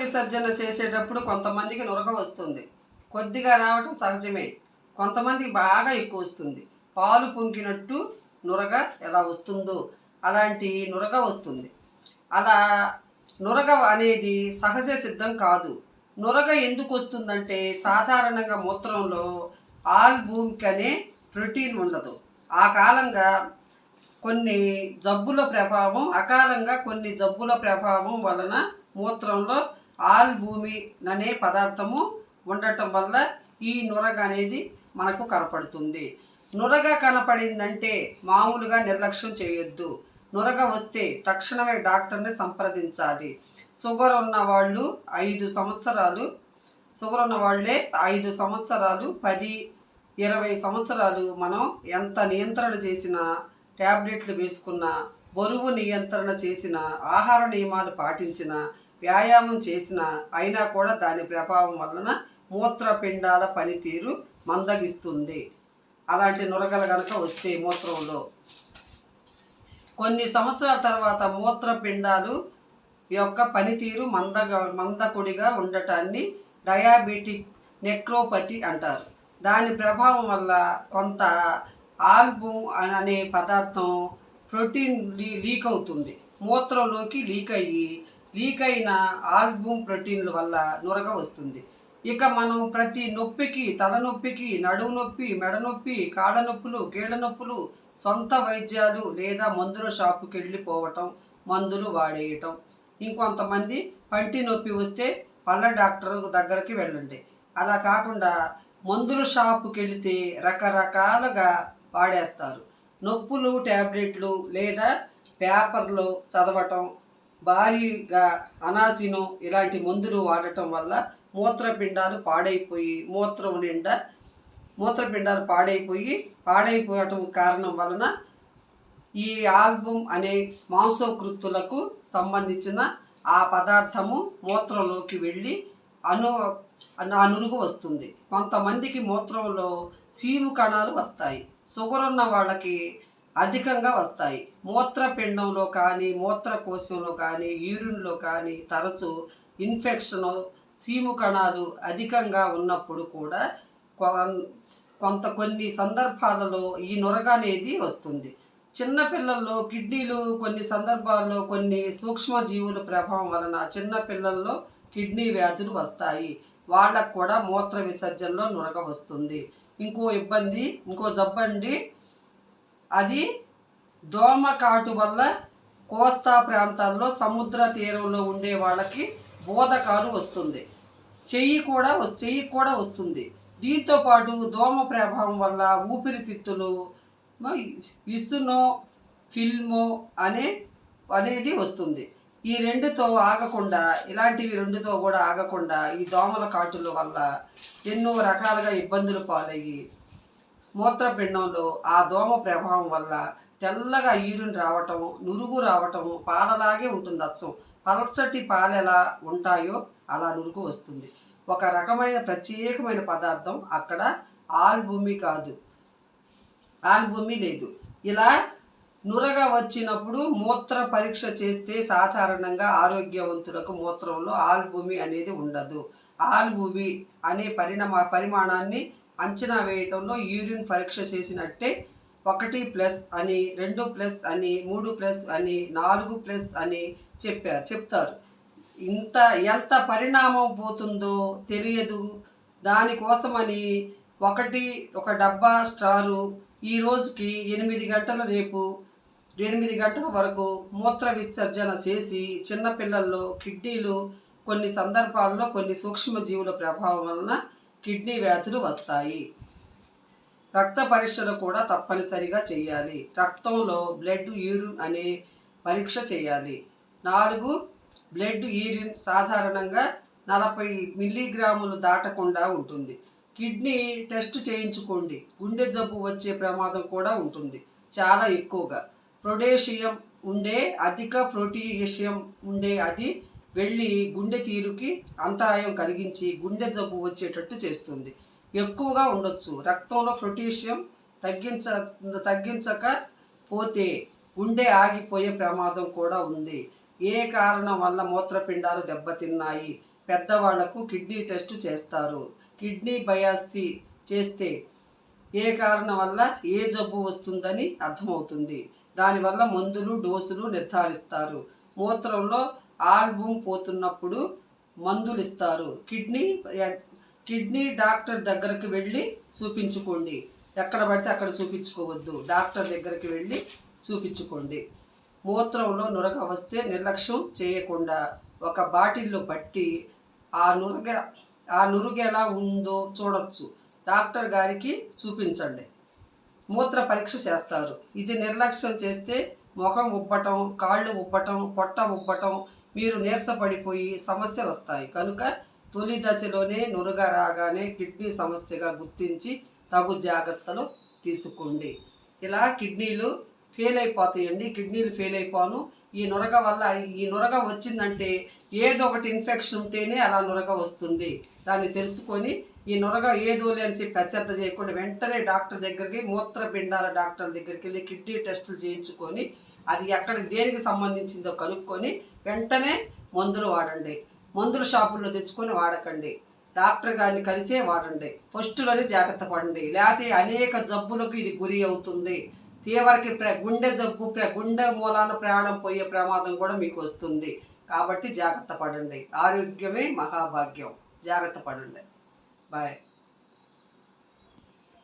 విసర్జన చేసేటప్పుడు కొంతమందికి నురగ వస్తుంది. కొద్దిగా రావటం సహజమే. కొంతమందికి బాగా ఎక్కువ వస్తుంది. పాలు పొంగినట్టు నురగ ఎలా వస్తుందో అలాంటి నురగ వస్తుంది. అలా నురగ అనేది సహజ సిద్ధం కాదు. నురగ ఎందుకు వస్తుందంటే సాధారణంగా మూత్రంలో ఆల్బూమిక్ అనే ప్రోటీన్ ఉండదు. ఆ కాలంగా కొన్ని జబ్బుల ప్రభావం అకాలంగా కొన్ని జబ్బుల ప్రభావం వలన మూత్రంలో ఆల్ భూమి అనే పదార్థము ఉండటం వల్ల ఈ నురగ అనేది మనకు కనపడుతుంది. నురగ కనపడిందంటే మామూలుగా నిర్లక్ష్యం చేయొద్దు. నురగ వస్తే తక్షణమే డాక్టర్ని సంప్రదించాలి. షుగర్ ఉన్న వాళ్ళు ఐదు సంవత్సరాలు షుగర్ ఉన్న వాళ్ళే ఐదు సంవత్సరాలు పది ఇరవై సంవత్సరాలు మనం ఎంత నియంత్రణ చేసినా ట్యాబ్లెట్లు వేసుకున్న బరువు నియంత్రణ చేసిన ఆహార నియమాలు పాటించిన వ్యాయామం చేసిన అయినా కూడా దాని ప్రభావం వలన మూత్రపిండాల పనితీరు మందగిస్తుంది. అలాంటి నురగలు కనుక వస్తే మూత్రంలో. కొన్ని సంవత్సరాల తర్వాత మూత్రపిండాలు యొక్క పనితీరు మందగా మందకుడిగా ఉండటాన్ని డయాబెటిక్ నెక్రోపతి అంటారు. దాని ప్రభావం వల్ల కొంత ఆల్బమ్ అనే పదార్థం ప్రోటీన్ లీ లీక్ అవుతుంది. మూత్రంలోకి లీక్ అయ్యి లీక్ అయిన ఆల్బమ్ ప్రోటీన్ల వల్ల నురగ వస్తుంది. ఇక మనం ప్రతి నొప్పికి తలనొప్పికి నడుము నొప్పి మెడ నొప్పి కాళ్ళ నొప్పులు కీళ్ళ నొప్పులు సొంత వైద్యాలు లేదా మందుల షాపుకి వెళ్ళిపోవటం మందులు వాడేయటం. ఇంకొంతమంది పంటి నొప్పి వస్తే పళ్ళ డాక్టర్ దగ్గరికి వెళ్ళండి. అలా కాకుండా మందుల షాపుకి వెళితే రకరకాలుగా వాడేస్తారు. నొప్పులు ట్యాబ్లెట్లు లేదా పేపర్లో చదవటం భారీగా అనాసిను ఇలాంటి మందులు వాడటం వల్ల మూత్రపిండాలు పాడైపోయి మూత్రం నిండా మూత్రపిండాలు పాడైపోయి పాడైపోవటం కారణం వలన ఈ ఆల్బమ్ అనే మాంసకృత్తులకు సంబంధించిన ఆ పదార్థము మూత్రంలోకి వెళ్ళి అను అనురుగు వస్తుంది. కొంతమందికి మూత్రంలో సీము కణాలు వస్తాయి. షుగర్ ఉన్న వాళ్ళకి అధికంగా వస్తాయి. మూత్రపిండంలో కానీ మూత్రకోశంలో కానీ యూరిన్లో కానీ తరచు ఇన్ఫెక్షన్ సీము కణాలు అధికంగా ఉన్నప్పుడు కూడా కొంత కొన్ని సందర్భాలలో ఈ నురగ అనేది వస్తుంది. చిన్నపిల్లల్లో కిడ్నీలు కొన్ని సందర్భాల్లో కొన్ని సూక్ష్మజీవుల ప్రభావం వలన చిన్నపిల్లల్లో కిడ్నీ వ్యాధులు వస్తాయి. వాళ్ళకు కూడా మూత్ర విసర్జనలో నురగ వస్తుంది. ఇంకో ఇబ్బంది ఇంకో జబ్బండి అది దోమ కాటు వల్ల కోస్తా ప్రాంతాల్లో సముద్ర తీరంలో ఉండే వాళ్ళకి బోధకాలు వస్తుంది. చెయ్యి కూడా చెయ్యి కూడా వస్తుంది. దీంతో పాటు దోమ ప్రభావం వల్ల ఊపిరితిత్తులు మ- ఫిల్ము అనే అనేది వస్తుంది. ఈ రెండుతో ఆగకుండా ఇలాంటివి రెండుతో కూడా ఆగకుండా ఈ దోమల కాటుల వల్ల ఎన్నో రకాలుగా ఇబ్బందులు పాలయ్యి మూత్రపిండంలో ఆ దోమ ప్రభావం వల్ల తెల్లగా ఈరుని రావటం నురుగు రావటం పాలలాగే ఉంటుంది అచ్చం. పలచటి పాలు ఎలా ఉంటాయో అలా నురుగు వస్తుంది. ఒక రకమైన ప్రత్యేకమైన పదార్థం అక్కడ ఆల్భూమి కాదు. ఆల్భూమి లేదు. ఇలా నురగ వచ్చినప్పుడు మూత్ర పరీక్ష చేస్తే సాధారణంగా ఆరోగ్యవంతులకు మూత్రంలో ఆల్భూమి అనేది ఉండదు. ఆల్భూమి అనే పరిణామ పరిమాణాన్ని అంచనా వేయటంలో యూరిన్ పరీక్ష చేసినట్టే ఒకటి ప్లస్ అని రెండు ప్లస్ అని మూడు ప్లస్ అని నాలుగు ప్లస్ అని చెప్పారు చెప్తారు. ఇంత ఎంత పరిణామం పోతుందో తెలియదు. దానికోసమని ఒకటి ఒక డబ్బా స్టారు ఈ రోజుకి ఎనిమిది గంటల రేపు ఎనిమిది గంటల వరకు మూత్ర విసర్జన చేసి చిన్నపిల్లల్లో కిడ్నీలు కొన్ని సందర్భాల్లో కొన్ని సూక్ష్మజీవుల ప్రభావం వలన కిడ్నీ వ్యాధులు వస్తాయి. రక్త పరీక్షలు కూడా తప్పనిసరిగా చేయాలి. రక్తంలో బ్లడ్ యూరిన్ అనే పరీక్ష చేయాలి. నాలుగు బ్లడ్ యూరిన్ సాధారణంగా నలభై మిల్లీగ్రాములు దాటకుండా ఉంటుంది. కిడ్నీ టెస్ట్ చేయించుకోండి. గుండె జబ్బు వచ్చే ప్రమాదం కూడా ఉంటుంది. చాలా ఎక్కువగా. ప్రొడేషియం ఉండే అధిక ప్రోటీషియం ఉండే అది వెళ్ళి గుండె తీరుకి అంతరాయం కలిగించి గుండె జబ్బు వచ్చేటట్టు చేస్తుంది. ఎక్కువగా ఉండొచ్చు. రక్తంలో పొటాషియం తగ్గించ తగ్గించక పోతే గుండె ఆగిపోయే ప్రమాదం కూడా ఉంది. ఏ కారణం వల్ల మూత్రపిండాలు దెబ్బతిన్నాయి? పెద్దవాళ్ళకు కిడ్నీ టెస్ట్ చేస్తారు. కిడ్నీ బయాస్తి చేస్తే ఏ కారణం వల్ల ఏ జబ్బు వస్తుందని అర్థమవుతుంది. దానివల్ల మందులు డోసులు నిర్ధారిస్తారు. మూత్రంలో ఆల్బమ్ పోతున్నప్పుడు మందులు ఇస్తారు కిడ్నీ కిడ్నీ డాక్టర్ దగ్గరకు వెళ్ళి చూపించుకోండి. ఎక్కడ పడితే అక్కడ చూపించుకోవద్దు. డాక్టర్ దగ్గరికి వెళ్ళి చూపించుకోండి. మూత్రంలో నురగ వస్తే నిర్లక్ష్యం చేయకుండా ఒక బాటిల్లో పట్టి ఆ నురగ ఆ నురుగు ఎలా ఉందో చూడొచ్చు. డాక్టర్ గారికి చూపించండి. మూత్ర పరీక్ష చేస్తారు. ఇది నిర్లక్ష్యం చేస్తే ముఖం ఉబ్బటం కాళ్ళు ఉబ్బటం పొట్ట ఉబ్బటం మీరు నీరసపడిపోయి సమస్యలు వస్తాయి. కనుక తొలి దశలోనే నురగ రాగానే కిడ్నీ సమస్యగా గుర్తించి తగు జాగ్రత్తలు తీసుకోండి. ఇలా కిడ్నీలు ఫెయిల్ అయిపోతాయండి. కిడ్నీలు ఫెయిల్ అయిపోను. ఈ నురగ వల్ల ఈ నురగ వచ్చిందంటే ఏదో ఒకటి ఇన్ఫెక్షన్ ఉంటేనే అలా నురగ వస్తుంది. దాన్ని తెలుసుకొని ఈ నురగ ఏదోలే అని చెప్పి అశ్రద్ధ చేయకుండా వెంటనే డాక్టర్ దగ్గరికి మూత్రపిండాల డాక్టర్ దగ్గరికి వెళ్ళి కిడ్నీ టెస్టులు చేయించుకొని అది ఎక్కడ దేనికి సంబంధించిందో కనుక్కొని వెంటనే మందులు వాడండి. మందుల షాపుల్లో తెచ్చుకొని వాడకండి. డాక్టర్ గారిని కలిసే వాడండి. ఫస్ట్లోనే జాగ్రత్త పడండి. లేకపోతే అనేక జబ్బులకు ఇది గురి అవుతుంది. తీవ్రకి ప్ర గుండె జబ్బు ప్ర గుండె మూలాన ప్రయాణం పోయే ప్రమాదం కూడా మీకు వస్తుంది. కాబట్టి జాగ్రత్త పడండి. ఆరోగ్యమే మహాభాగ్యం. జాగ్రత్త పడండి. బాయ్.